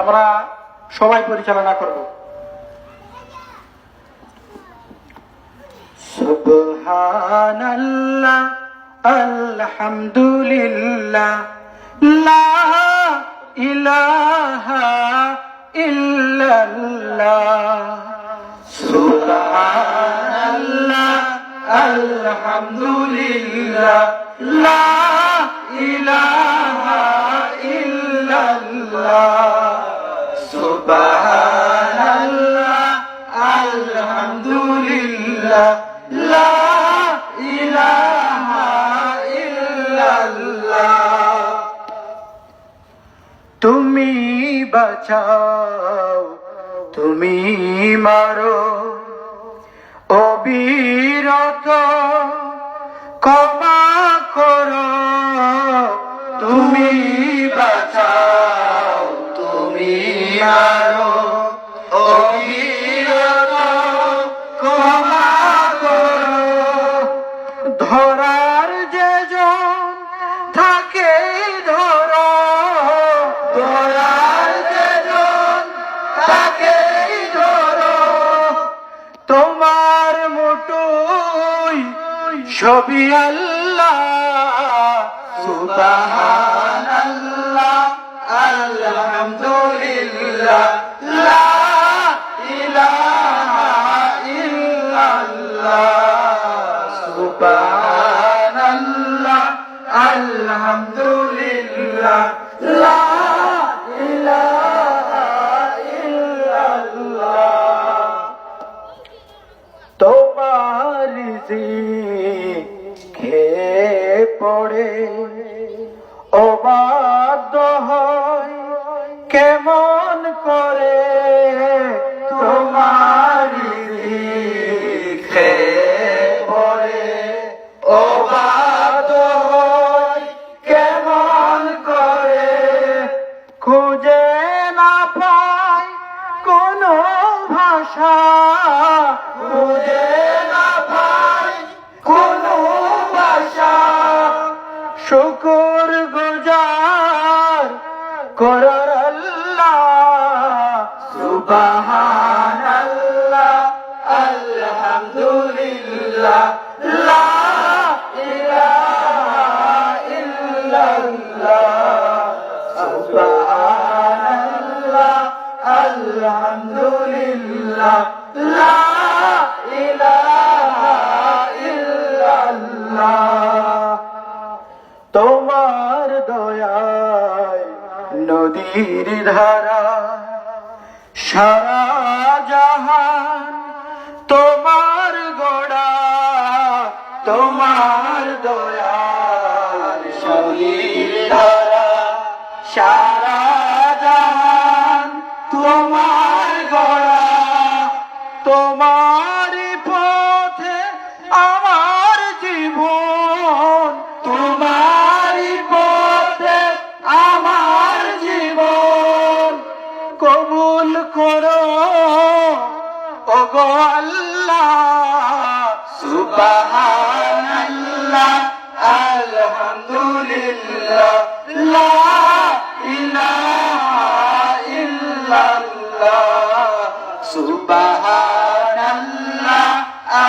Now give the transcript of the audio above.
আমরা সবাই পরিচালনা করব। সুবহানাল্লাহ আলহামদুলিল্লাহ আলহামদুলিল্লাহ ইলাহা ইল্লাল্লাহ। সুবহানাল্লাহ আলহামদুলিল্লাহ লা তুমি বাঁচাও তুমি মারো অবিরত ক্ষমা করো। তুমি বাঁচাও। তোমার মুটুই ছবি আল্লাহ আলহামদুলিল্লাহ লা ইলাহা ইল্লাল্লাহ আলহামদুলিল্লাহ। লা তোমার অবাধ্য হয় কেমন খেয়ে পড়ে ভাষা খুঁজে না পায় কোনো ভাষা। শুকুর গুজার করার আল্লাহ সুবহানাল্লাহ আলহামদুলিল্লাহ। তোমার দয়ায় নদীর ধারা, সারা জাহান তোমার গোড়া, তোমার দয়ার নদীর ধারা, সারা জাহান তোমার তোমার পথে আমার জীবন, তোমার পথে আমার জীবন। কবুল করো, ওগো আল্লাহ, সুবহানাল্লাহ, আলহামদুলিল্লাহ, লা ইলাহা